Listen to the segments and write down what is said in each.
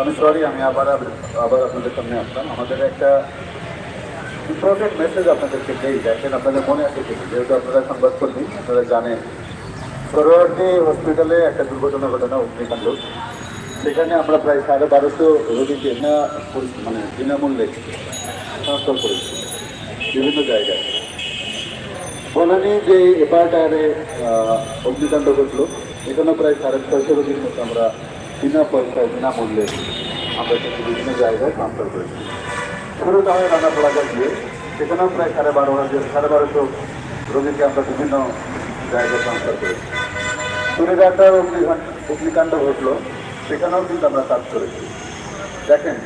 আমি সরি আমি আবার আবার আপনাদের সামনে আসলাম। আমাদের একটা ইম্পর্টেন্ট মেসেজ আপনাদেরকে দেই, দেখেন আপনাদের মনে আছে কিন্তু যেহেতু আপনারা সংবাদকর্মী, আপনারা জানেন, সরোয়ার্দি হসপিটালে একটা দুর্ঘটনা ঘটনা অগ্নিকাণ্ড। সেখানে আমরা প্রায় সাড়ে বারোশো রোগীকে না মানে বিনামূল্যে ট্রান্সফার করেছি, বিভিন্ন জায়গায়। বলেনি যে এবার টায়ারে অগ্নিকাণ্ড ঘটলো, এখানেও প্রায় সাড়ে ছয়শো রোগীর মতো আমরা বিনা পয়সায় বিনামূল্যে আমরা কিন্তু বিভিন্ন জায়গায় ট্রান্সফার করেছি। শুরুটা হয় রানা প্লাজা দিয়ে, সেখানেও প্রায় সাড়ে বারো হাজার, সাড়ে বারোশো রোগীকে আমরা বিভিন্ন জায়গায় ট্রান্সফার করেছি। সুরেঘাটা অগ্নিকাণ্ড ঘটলো, সেখানেও কিন্তু আমরা কাজ করেছি। দেখেন,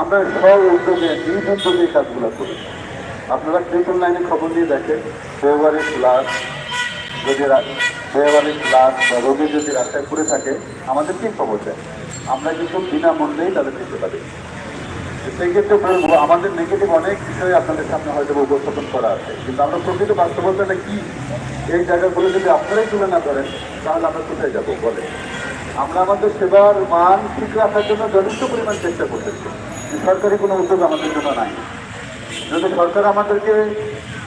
আমরা সব উদ্যোগে, নিজ উদ্যোগে কাজগুলো করি আপনারা ট্রিপল লাইনে খবর নিয়ে দেখেন, ফেব্রুয়ারি ক্লাস যদি ফেব্রুয়ারি ক্লাস বা রোগী যদি রাস্তায় পড়ে থাকে, আমাদের আমাদেরকেই খবর দেয় আমরা কিন্তু বিনামূল্যেই তাদের দিতে পারি। সেই ক্ষেত্রে বলব, আমাদের নেগেটিভ অনেক বিষয় আপনাদের সামনে হয়তো উপস্থাপন করা আছে। কিন্তু আমরা প্রকৃত বাস্তবতাটা কি? এই জায়গাগুলো যদি আপনারাই তুলে না করেন তাহলে আমরা কোথায় যাব? বলে আমরা আমাদের সেবার মান ঠিক রাখার জন্য যথেষ্ট পরিমাণ চেষ্টা করতেছি। সরকারি কোনো উদ্যোগ আমাদের জন্য নাই। যদি সরকার আমাদেরকে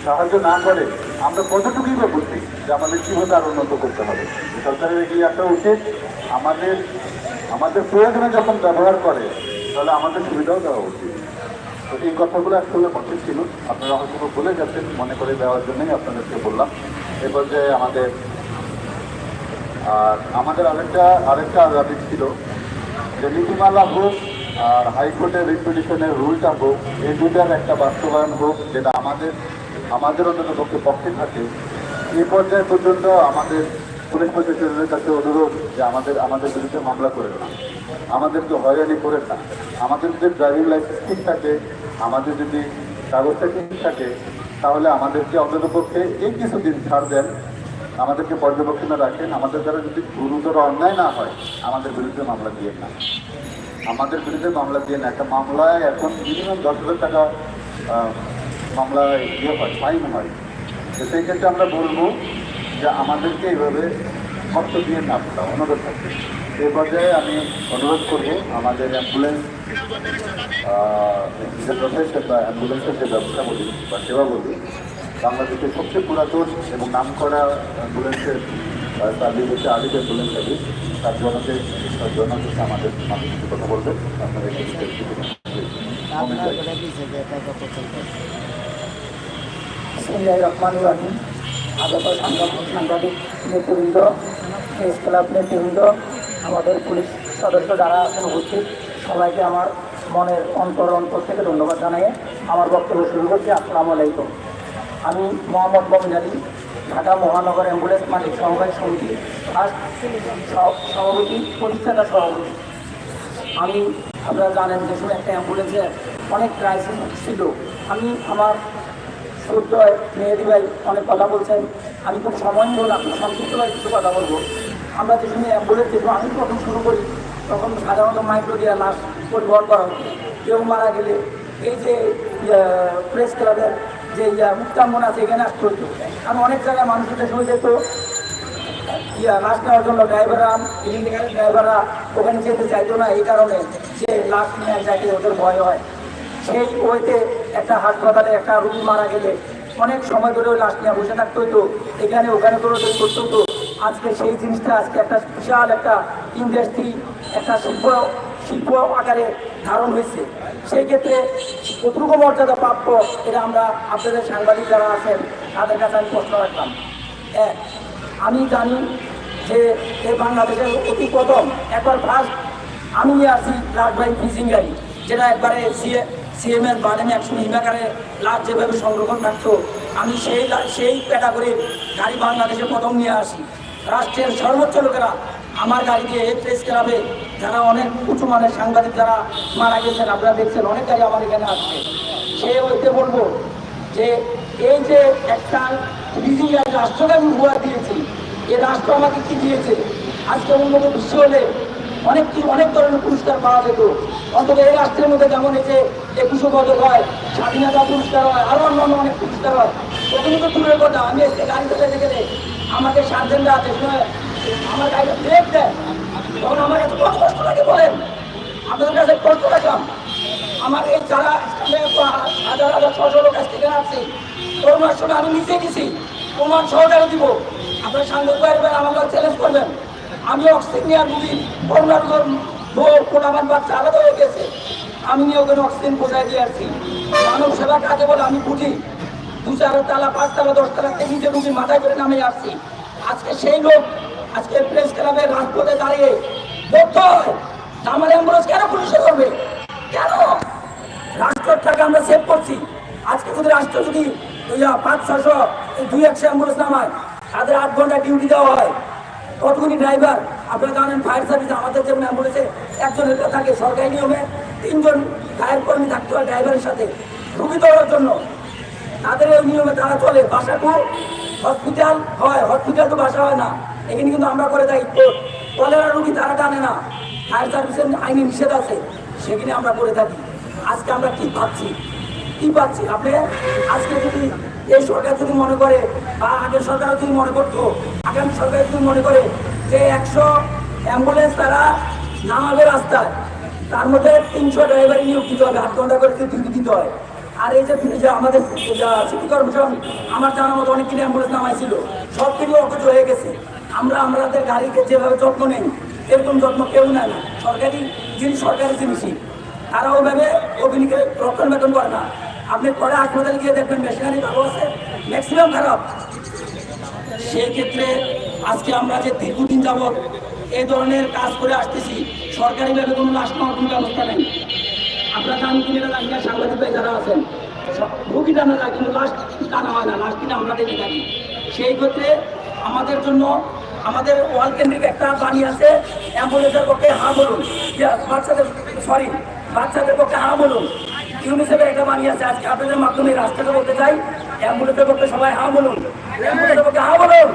সাহায্য না করে আমরা কতটুকুই বা বুঝি যে আমাদের কীভাবে আরও উন্নত করতে হবে? সরকারের এগিয়ে আসা উচিত, আমাদের আমাদের প্রয়োজনে যখন ব্যবহার করে, তাহলে আমাদের সুবিধাও দেওয়া উচিত। তো এই কথাগুলো আসলে মনে ছিল। আপনারা হয়তো বলে যাচ্ছেন মনে করে দেওয়ার জন্যই আপনাদেরকে বললাম। এ পর্যায়ে আমাদের, আর আমাদের আরেকটা আরেকটা দাবি ছিল যে নীতিমালা হোক আর হাইকোর্টের রিপিটিশনের রুলটা হোক, এই দুটার একটা বাস্তবায়ন হোক, যেটা আমাদের আমাদের অন্তত পক্ষে পক্ষে থাকে এই পর্যায়ে পর্যন্ত আমাদের পুলিশ প্রশাসনের কাছে অনুরোধ যে আমাদের আমাদের বিরুদ্ধে মামলা করেন না। আমাদেরকে হয়রানি করেন না। আমাদের যদি ড্রাইভিং লাইসেন্স ঠিক থাকে, আমাদের যদি কাগজটা ঠিক থাকে, তাহলে আমাদেরকে অন্তত পক্ষে এই কিছুদিন ছাড় দেন। আমাদেরকে পর্যবেক্ষণে রাখেন। আমাদের দ্বারা যদি গুরুতর অন্যায় না হয়, আমাদের বিরুদ্ধে মামলা দিয়ে না। আমাদের বিরুদ্ধে মামলা দিয়ে না। একটা মামলায় এখন মিনিমাম দশ হাজার টাকা আহ, মামলায় ইয়ে হয় ফাইন হয়। তো সেই ক্ষেত্রে আমরা বলব যে আমাদেরকে এইভাবে কষ্ট দিয়ে না আপনারা অনুরোধ থাকবে। এই পর্যায়ে আমি অনুরোধ করব আমাদের অ্যাম্বুলেন্স যে বা অ্যাম্বুলেন্সের যে ব্যবস্থা বলি বা সেবা বলি বাংলাদেশের সবচেয়ে পুরাতন এবং নাম করা অ্যাম্বুলেন্সের সার্ভিস হচ্ছে আলিপ অ্যাম্বুলেন্স সার্ভিস তার জনকে তার হচ্ছে আমাদের মানুষ কথা বলবেন। আপনারা একটু আপনার করে দিয়েছে যে এটা কত চলবে বিসমিল্লাহির রহমানির রহিম আগত সাংবাদিক নেতৃবৃন্দ প্রেস ক্লাব আমাদের পুলিশ সদস্য যারা আছেন উপস্থিত, সবাইকে আমার মনের অন্তর অন্তর থেকে ধন্যবাদ জানিয়ে আমার বক্তব্য শুরু করছি। আসসালামু আলাইকুম। আমি মোহাম্মদ আলী, ঢাকা মহানগর অ্যাম্বুলেন্স মালিক সহকারী সমিতি ফার্স্ট সভাপতি, প্রতিষ্ঠাতা সভাপতি। আমি, আপনারা জানেন যে একটা অ্যাম্বুলেন্সের অনেক ক্রাইসিস ছিল। আমি আমার সূর্য মেহেদি ভাই অনেক কথা বলছেন। আমি খুব সময় নিব না, খুব সংক্ষিপ্তভাবে কিছু কথা বলব। আমরা যে সময় অ্যাম্বুলেন্স দেখব, আমি প্রথম শুরু করি, তখন সাধারণত মাইক্রো দিয়ে লাশ পরিবহন করা হতো কেউ মারা গেলে এই যে প্রেস ক্লাবের যে মুক্তাঙ্গন আছে, এখানে আসতে হতো আমি অনেক জায়গায় মানুষের সময় যেত, ইয়া লাশ নেওয়ার জন্য ড্রাইভাররা ড্রাইভাররা ওখানে যেতে চাইতো না, এই কারণে যে লাশ নিয়ে যাইতে ওদের ভয় হয়। সেই ওইতে একটা হাসপাতালে একটা রুগী মারা গেলে অনেক সময় ধরে ওই লাশ নিয়ে বসে থাকতে হতো। এখানে, ওখানে করে করতে হতো। আজকে সেই জিনিসটা, আজকে একটা বিশাল একটা ইন্ডাস্ট্রি, একটা শিল্প শিল্প আকারে ধারণ হয়েছে। সেই ক্ষেত্রে কতটুকু মর্যাদা প্রাপ্য এটা আমরা আপনাদের সাংবাদিক যারা আছেন, তাদের কাছে আমি প্রশ্ন রাখলাম। এক, আমি জানি যে এই বাংলাদেশের অতি প্রথম, একবার ফার্স্ট আমি নিয়ে আসি লাটবাই ফিজিং গাড়ি, যেটা একবারে সিএ সিএম এর বারেন একশো হিমাকারে লাট যেভাবে সংরক্ষণ থাকতো আমি সেই সেই ক্যাটাগরির গাড়ি বাংলাদেশে প্রথম নিয়ে আসি। রাষ্ট্রের সর্বোচ্চ লোকেরা আমার গাড়ি দিয়ে এই প্রেস ক্লাবে যারা অনেক উঁচু মানের সাংবাদিক যারা মারা গেছেন, আপনারা দেখছেন, অনেক গাড়ি আমার এখানে আসছে। সে ওইতে বলব যে এই যে একটা রাষ্ট্রকে আমি উপহার দিয়েছি, এই রাষ্ট্র আমাকে কি দিয়েছে? আজকে উন্নত বিশ্ব হলে অনেক অনেক ধরনের পুরস্কার পাওয়া যেত। অন্তত এই রাষ্ট্রের মধ্যে যেমন এই যে একুশে পদক হয়, স্বাধীনতা পুরস্কার হয় আরও অন্যান্য অনেক পুরস্কার হয়। প্রথমে তো দূরের কথা, আমি গাড়ি চালাতে গেলে আমাকে সার্জেন্টরা আছে আমার গাড়িটা ব্রেক দেয়। তখন আমার কাছে কত কষ্ট লাগে বলেন। আপনাদের কাছে কষ্ট রাখলাম। আমার এই যারা হাজার হাজার ছশো লোক কাছ থেকে আসছে করোনার সময় আমি নিচে গেছি প্রমাণ সহকারে দিব। আপনার সাংবাদিক আমাকে চ্যালেঞ্জ করবেন। আমি অক্সিজেন নেওয়ার রুগী করোনার রোগের বউ কোনাবান বাচ্চা আলাদা হয়ে গেছে। আমি নিয়ে ওখানে অক্সিজেন পৌঁছায় দিয়ে আসছি। মানব সেবা কাকে বলে আমি বুঝি দু চার তালা, পাঁচ তালা, দশ তালা থেকে নিজে রুগী মাথায় করে নামে আসছি। আজকে সেই লোক, আজকে প্রেস ক্লাবের রাজপথে দাঁড়িয়ে, বলতে হয়, আমার অ্যাম্বুলেন্স কেন পুলিশে করবে কেন? রাষ্ট্রের টাকা আমরা সেভ করছি। আজকে যদি রাষ্ট্র যদি পাঁচ ছশো দুই একশো অ্যাম্বুলেন্স নামায়, তাদের আট ঘণ্টা ডিউটি দেওয়া হয়। কতগুলি ড্রাইভার আপনারা জানেন ফায়ার সার্ভিস আমাদের যেমন অ্যাম্বুলেন্সে একজনের থাকে সরকারি নিয়মে তিনজন ফায়ার কর্মী থাকতে হয় ড্রাইভারের সাথে। রুগী দেওয়ার জন্য তাদের ওই নিয়মে তারা চলে। বাসাটু হসপিটাল হয় হসপিটাল তো বাসা হয় না। এখানে কিন্তু আমরা করে থাকি কলেরা রুগী তারা টানে না। ফায়ার সার্ভিসের আইনি নিষেধ আছে, সেখানে আমরা করে থাকি। আজকে আমরা কি পাচ্ছি? কি পাচ্ছি? আপনি আজকে যদি এই সরকার যদি মনে করে, বা আগের সরকার যদি মনে করতো, আগামী সরকার যদি মনে করে যে একশো অ্যাম্বুলেন্স তারা নামাবে রাস্তায়, তার মধ্যে তিনশো ড্রাইভারই নিয়োগ দিতে হবে, আট ঘণ্টা করে ডিউটি দিতে হয়। আর এই যে যে আমাদের সিটি কর্পোরেশন, আমার জানার মতো অনেক কিনে অ্যাম্বুলেন্স নামাইছিল, সব কিছু অকেজ হয়ে গেছে। আমরা, আমাদের গাড়িকে যেভাবে যত্ন নেই, এরকম যত্ন কেউ নেয় না। সরকারি জিনিস সরকারি জিনিসই, তারা ওইভাবে অগ্নিকে রক্ষণাবেক্ষণ করে না। আপনি পরে হাসপাতালে গিয়ে দেখবেন মেশিনারি ভালো আছে ম্যাক্সিমাম খারাপ। সেক্ষেত্রে আজকে আমরা যে দীর্ঘদিন যাবৎ এই ধরনের কাজ করে আসতেছি, সরকারিভাবে কোনো লাশ নেওয়ার কোনো ব্যবস্থা নেই। আপনারা জানেন কিনা জানি সাংবাদিক ভাই যারা আছেন রুগী টানা যায় কিন্তু লাশ টানা হয় না, লাশ কিনা আমরা দেখে থাকি। সেই ক্ষেত্রে আমাদের জন্য আমাদের ওয়াল কেন্দ্রিক একটা বাণী আছে, অ্যাম্বুলেন্সের পক্ষে হা বলুন। বাচ্চাদের সরি বাচ্চাদের পক্ষে হা বলুন। ইউনিসেফের একটা বাণী আছে, আজকে আপনাদের মাধ্যমে রাস্তাটা বলতে চাই। অ্যাম্বুলেন্সের পক্ষে সবাই হা বলুন। অ্যাম্বুলেন্সের পক্ষে হা বলুন।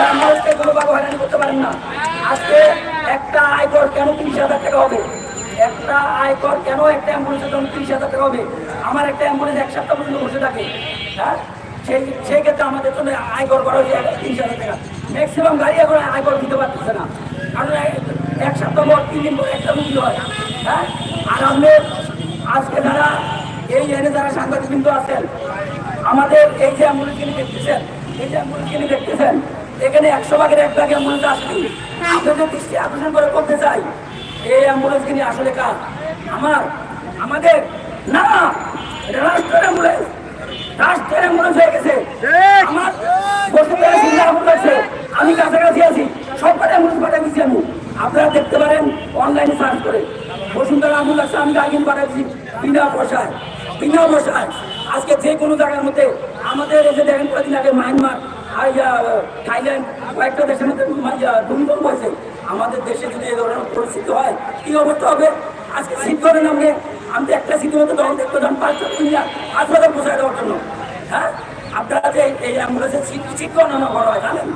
অ্যাম্বুলেন্সকে কোনোভাবে হয়রানি করতে পারেন না। আজকে একটা আয়কর কেন তিরিশ হাজার টাকা হবে? একটা আয়কর কেন একটা অ্যাম্বুলেন্সের জন্য তিরিশ হাজার টাকা হবে? আমার একটা অ্যাম্বুলেন্স এক সপ্তাহ পর্যন্ত বসে থাকে। হ্যাঁ? সেই সেই ক্ষেত্রে আমাদের জন্য আয়কর করা হয়েছে তিরিশ হাজার টাকা। ম্যাক্সিমাম গাড়ি এখন আয়কর দিতে পারতেছে না। কারণ এক সপ্তাহ পর তিন দিন পর একটা রুগী হয়। হ্যাঁ? আর আপনি আজকে যারা এই এনে যারা সাংবাদিক কিন্তু আছেন আমাদের এই যে অ্যাম্বুলেন্স কিনে দেখতেছেন এই যে অ্যাম্বুলেন্স কিনে দেখতেছেন এখানে একশো ভাগের এক ভাগ অ্যাম্বুলেন্স আসবে আপনাদের দৃষ্টি আকর্ষণ করে বলতে চাই এই অ্যাম্বুলেন্স কিনে আসলে কার আমার আমাদের না এটা রাষ্ট্রের অ্যাম্বুলেন্স। রাষ্ট্রের অ্যাম্বুলেন্স হয়ে গেছে। আমার বসুন্ধরা জিল্লা অ্যাম্বুলেন্স আমি কাছাকাছি আছি। সব কটা অ্যাম্বুলেন্স পাঠিয়ে দিচ্ছি আমি। আপনারা দেখতে পারেন অনলাইনে সার্চ করে। বসুন্ধরা অ্যাম্বুলেন্স আমি গাড়ি পাঠাচ্ছি বিনা পয়সায় বিনা পয়সায় আজকে যে কোনো জায়গার মধ্যে আমাদের এসে দেখেন কয়েকদিন আগে মায়ানমার থাইল্যান্ড কয়েকটা দেশের মধ্যে ভূমিকম্প হয়েছে। আমাদের দেশে যদি এই ধরনের পরিস্থিতি হয়, কি অবস্থা হবে? আজকে শীত করেন আপনি আমি তো একটা শীতের মধ্যে তখন দেখতে যান পাঁচটা দুনিয়া হাসপাতাল পৌঁছায় দেওয়ার জন্য। হ্যাঁ? আপনারা যে এই অ্যাম্বুলেন্সের সিট সিট গণনা করা হয়, জানেন?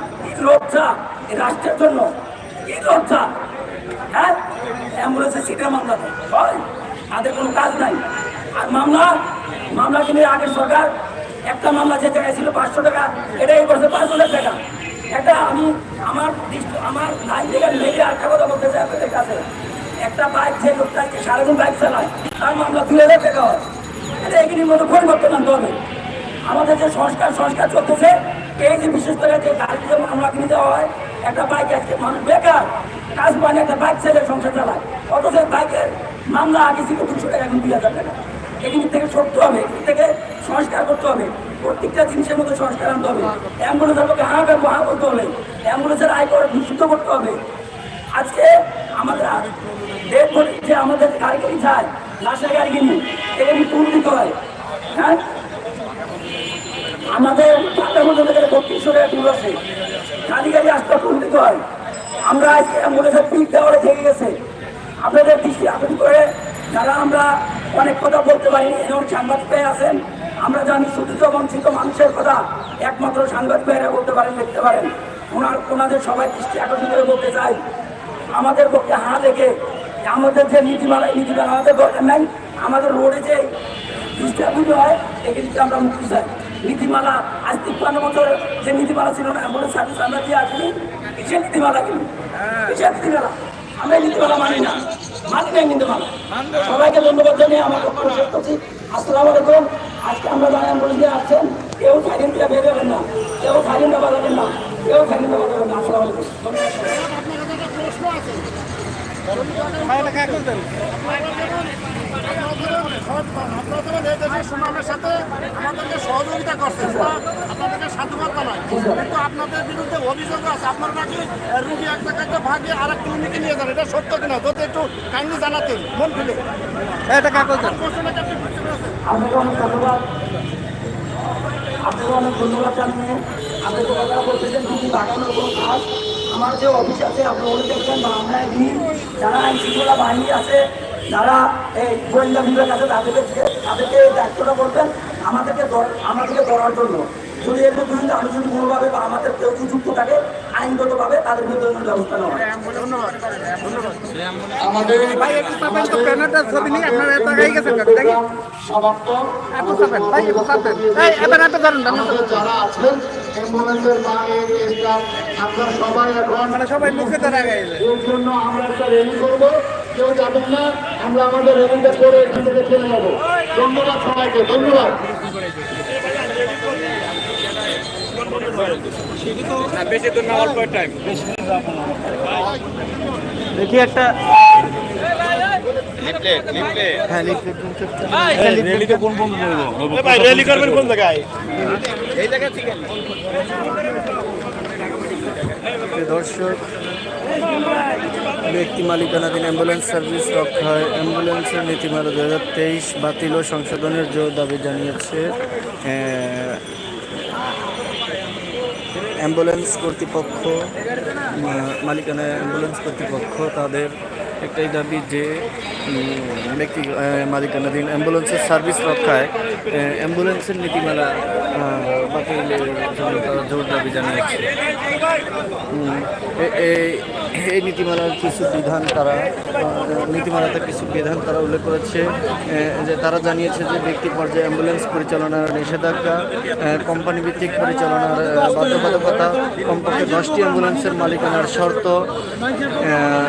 এই রাষ্ট্রের জন্য। কি লজ্জা। হ্যাঁ? অ্যাম্বুলেন্সের সিটের মামলা হয়? তাদের কোনো কাজ নাই। আর মামলা? মামলা কিনে আগের সরকার। একটা মামলা যে জায়গায় ছিল পাঁচশো টাকা এটা এই বছর পাঁচ হাজার টাকা। একটা আমি আমার আমার লাইন থেকে লেগে একটা কথা বলতে চাই আপনাদের কাছে। একটা বাইক যে লোকটা সারাদিন বাইক চালায়, তার মামলা দুই হাজার টাকা হয়। এটা এগুলির মতো পরিবর্তন আনতে হবে। আমাদের যে সংস্কার সংস্কার চলতেছে, এই যে বিশেষ করে যে গাড়িতে মামলা কিনে দেওয়া হয়, একটা বাইক আজকে মানুষ বেকার। কাজ মানে একটা বাইক ছেলে সংসার চালায়। অথচ বাইকের মামলা আগে ছিল দুশো টাকা, এখন দুই হাজার টাকা। এখান থেকে সরতে হবে এখান থেকে সংস্কার করতে হবে। প্রত্যেকটা জিনিসের মধ্যে সংস্কার আনতে হবে। অ্যাম্বুলেন্সের পক্ষে হাঁ কাপড় হাঁ করতে হবে। অ্যাম্বুলেন্সের আয় কর নিষিদ্ধ করতে হবে। আজকে আমাদের ডেট বলি যে আমাদের গাড়ি গাড়ি যায় লাশের গাড়ি কিনি এখানে টুল দিতে হয়। হ্যাঁ? আমাদের টাকা মধ্যে বত্রিশশো টাকা টুল আছে গাড়ি গাড়ি আসতে টুল দিতে হয়। আমরা আজকে অ্যাম্বুলেন্সের পিক দেওয়ারে থেকে গেছে। আপনাদের দৃষ্টি আকর্ষণ করে যারা আমরা অনেক কথা বলতে পারি এমন সাংবাদিক ভাই আছেন, আমরা জানি শোষিত বঞ্চিত মানুষের কথা, একমাত্র সাংবাদিক ভাইরা বলতে পারেন, লিখতে পারেন। ওনার ওনাদের সবাই দৃষ্টি আকর্ষণ করে বলতে চাই, আমাদের পক্ষে হাত রেখে আমাদের যে নীতিমালা এই নীতিমালা আমাদের দরকার নাই, আমাদের রোডে যে ডিস্টার্বিং হয় এগুলিকে আমরা মুক্তি চাই। নীতিমালা আজ তিপ্পান্ন বছর যে নীতিমালা ছিল না, এমন সার্ভিস আমরা দিয়ে আসিনি। কিসের নীতিমালা কিন্তু কিসের নীতিমালা আমরা নীতিমালা মানি না। মানি না নীতিমালা সবাইকে ধন্যবাদ জানিয়ে আমার বক্তব্য শেষ করছি। আসসালামু আলাইকুম। আজকে আমরা যারা অ্যাম্বুলেন্সে আসছেন কেউ সাইলেন্টটা বের হবেন না। কেউ সাইলেন্টটা বাজাবেন না। কেউ সাইলেন্টটা বাজাবেন না। আসসালামু আলাইকুম। দেশের সুনামের সাথে আমাদেরকে সহযোগিতা করছেন তা আপনাদেরকে সাধুবাদ জানাই কিন্তু আপনাদের বিরুদ্ধে অভিযোগ আছে আপনারা নাকি রুগী এক জায়গাতে ভাগে আর এক ক্লিনিকে নিয়ে যান এটা সত্য কিনা? যদি একটু কাইন্ডলি জানাতেন মন খুলে। এটা কাগজ আপনি আপনাকে অনেক ধন্যবাদ। আপনাকে অনেক ধন্যবাদ জানিয়ে। আপনি তো কথা বলতেছেন কিন্তু বাগানোর কোনো কাজ আমার যে অফিস আছে আপনি বলে দেখছেন বা আমরা যারা আইন শৃঙ্খলা বাহিনী আছে যারা এই গোয়েন্দা বিভাগ আছে তাদেরকে তাদেরকে দায়িত্বটা বলবেন আমাদেরকে আমাদেরকে ধরার জন্য। যদি এর বিরুদ্ধে আলোচনা কোনোভাবে বা আমাদের কেউ যদি যুক্ত থাকে আইনগতভাবে তাদের বিরুদ্ধে কোনো ব্যবস্থা নেওয়া আমাদের তো সমাপ্ত। যারা আছেন অ্যাম্বুলেন্সের বা এই স্টাফ আপনারা সবাই এখন মানে সবাই মুখে ধরে আগে এর জন্য আমরা একটা র্যালি করব। কেউ যাবেন না আমরা আমাদের র্যালিটা করে এখান থেকে চলে যাব ধন্যবাদ সবাইকে ধন্যবাদ। দেখি একটা। হ্যাঁ কোন দর্শক ব্যক্তি মালিকানাধীন অ্যাম্বুলেন্স সার্ভিস রক্ষায় অ্যাম্বুলেন্সের নীতিমালা দু হাজার তেইশ বাতিল ও সংশোধনের জোর দাবি জানিয়েছে অ্যাম্বুলেন্স কর্তৃপক্ষ মালিকানা অ্যাম্বুলেন্স কর্তৃপক্ষ তাদের একটাই দাবি যে ব্যক্তি মালিকানাধীন অ্যাম্বুলেন্সের সার্ভিস রক্ষায় অ্যাম্বুলেন্সের নীতিমালা বাতিলের জন্য তারা জোর দাবি জানিয়েছে। উম, এ- এ- এই নীতিমালার কিছু বিধান তারা, নীতিমালাতে কিছু বিধান তারা উল্লেখ করেছে যে তারা জানিয়েছে যে ব্যক্তি পর্যায়ে অ্যাম্বুলেন্স পরিচালনার নিষেধাজ্ঞা কোম্পানি ভিত্তিক পরিচালনার বাধ্যবাধকতা, কমপক্ষে দশটি অ্যাম্বুলেন্সের মালিকানার শর্ত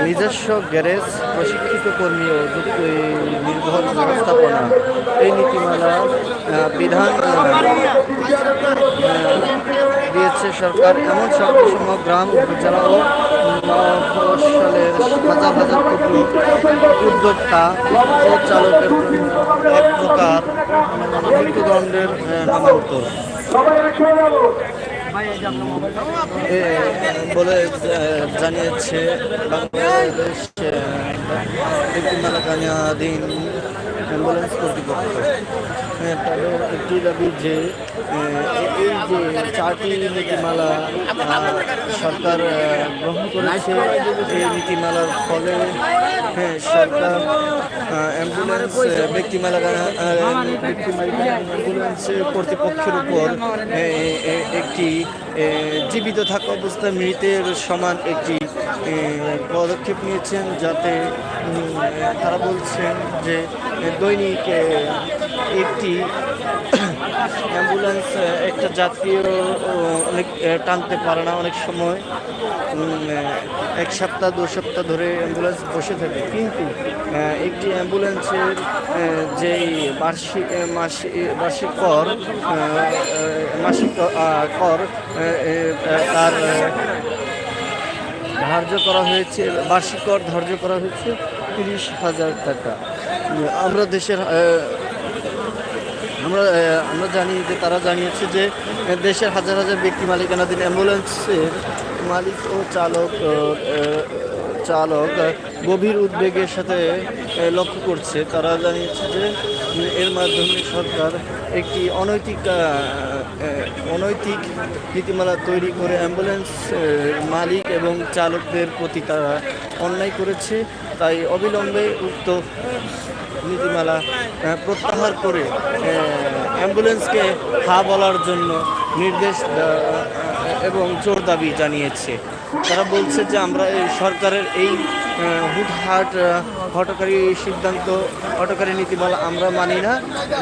নিজস্ব গ্যারেজ, প্রশিক্ষিত কর্মী ও নির্ভর ব্যবস্থাপনা। এই নীতিমালা বিধান দিয়েছে সরকার এমন শর্তসমূহ গ্রাম উপজেলা ও হাজার হাজার ক্ষুদ্র উদ্যোক্তা ও চালকের এক প্রকার মৃত্যুদণ্ডের আহ, নামান্তর। বলে জানিয়েছে বাংলাদেশ নীতিমালাকানাধীন অ্যাম্বুলেন্স কর্তৃপক্ষ। একটি দাবি যে এই যে চারটি নীতিমালা সরকার গ্রহণ করেছে এই নীতিমালার ফলে হ্যাঁ সরকার অ্যাম্বুলেন্স আহ, ব্যক্তি মালিকানা আহ, ব্যক্তি মালিকানা অ্যাম্বুলেন্স কর্তৃপক্ষের উপর একটি জীবিত থাকা অবস্থায় মৃতের সমান একটি পদক্ষেপ নিয়েছেন যাতে তারা বলছেন যে দৈনিক একটি অ্যাম্বুলেন্স একটা ও, অনেক টানতে পারে না অনেক সময়। এক সপ্তাহ দু সপ্তাহ ধরে অ্যাম্বুলেন্স বসে থাকে। কিন্তু একটি অ্যাম্বুলেন্সের যেই বার্ষিক মাসিক বার্ষিক কর মাসিক কর তার ধার্য করা হয়েছে বার্ষিক কর ধার্য করা হয়েছে তিরিশ হাজার টাকা। আমরা দেশের আমরা আমরা জানি যে, তারা জানিয়েছে যে দেশের হাজার হাজার ব্যক্তি মালিকানাধীন অ্যাম্বুলেন্সের মালিক ও চালক চালক গভীর উদ্বেগের সাথে লক্ষ্য করছে। তারা জানিয়েছে যে, এর মাধ্যমে সরকার একটি অনৈতিক অনৈতিক নীতিমালা তৈরি করে অ্যাম্বুলেন্স মালিক এবং চালকদের প্রতি তারা অন্যায় করেছে, তাই অবিলম্বে উক্ত নীতিমালা প্রত্যাহার করে অ্যাম্বুলেন্সকে হা বলার জন্য নির্দেশ এবং জোর দাবি জানিয়েছে। তারা বলছে যে আমরা এই সরকারের এই হুটহাট হটকারী সিদ্ধান্ত হটকারী নীতিমালা আমরা মানি না,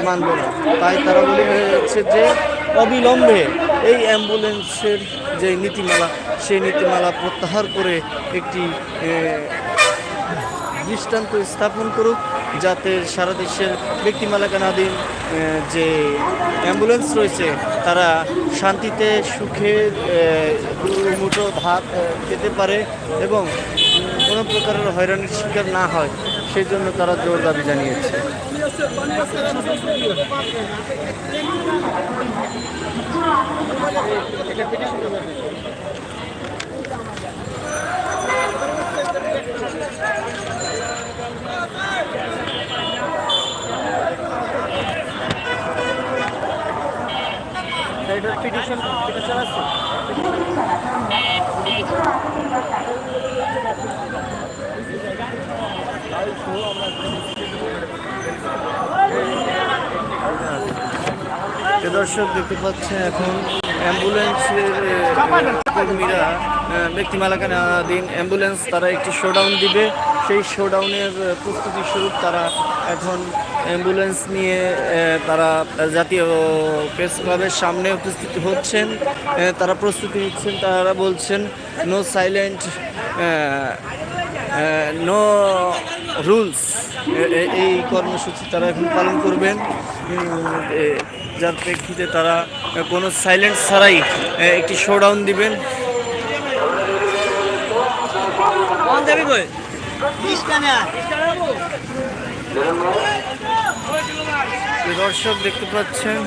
মানব না। তাই তারা বলেছে যে অবিলম্বে এই অ্যাম্বুলেন্সের যে নীতিমালা সেই নীতিমালা প্রত্যাহার করে একটি দৃষ্টান্ত স্থাপন করুক, যাতে সারা দেশের ব্যক্তি মালিকানাধীন যে অ্যাম্বুলেন্স রয়েছে, তারা শান্তিতে, সুখে মুঠো ভাত খেতে পারে এবং কোনো প্রকারের হয়রানির শিকার না হয়। সেই জন্য তারা জোর দাবি জানিয়েছে। প্রিয় দর্শক দেখতে পাচ্ছেন এখন অ্যাম্বুলেন্সের কর্মীরা ব্যক্তি মালিকানাধীন অ্যাম্বুলেন্স তারা একটি শোডাউন দিবে। সেই শোডাউনের প্রস্তুতি স্বরূপ তারা এখন অ্যাম্বুলেন্স নিয়ে তারা জাতীয় প্রেস ক্লাবের সামনে উপস্থিত হচ্ছেন। তারা প্রস্তুতি নিচ্ছেন, তারা বলছেন নো সাইলেন্ট নো রুলস এই কর্মসূচি তারা এখন পালন করবেন। যার প্রেক্ষিতে তারা কোনো সাইলেন্স ছাড়াই একটি শোডাউন দিবেন। দর্শক দেখতে পাচ্ছেন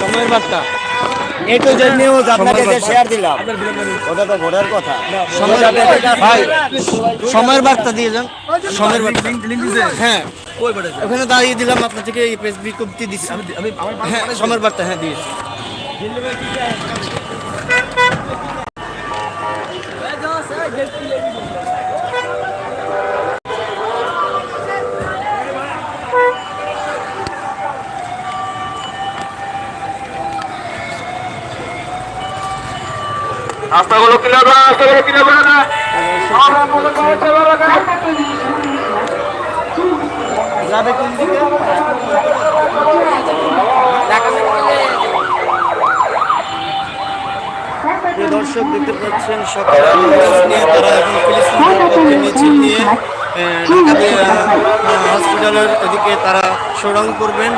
সময়ের বার্তা। এই যে নিউজ আপনাকে যে শেয়ার দিলাম। ওটা তো ঘোরার কথা। ভাই সময়ের বার্তা দিয়ে যান। সময়ের বার্তা। হ্যাঁ। ওখানে দাঁড়িয়ে দিলাম আপনার থেকে এই প্রেস বিজ্ঞপ্তি দিচ্ছি হ্যাঁ সময়ের বার্তা হ্যাঁ দিয়ে রাস্তাগুলো ক্লিয়ার রাস্তাগুলো ক্লিয়ার করা না যাবে কোন দিকে? দর্শক, দেখতে পাচ্ছেন সকালে নিয়ে তারা এখন লাইনের মিছিল নিয়ে হসপিটালের এদিকে তারা সরং করবেন।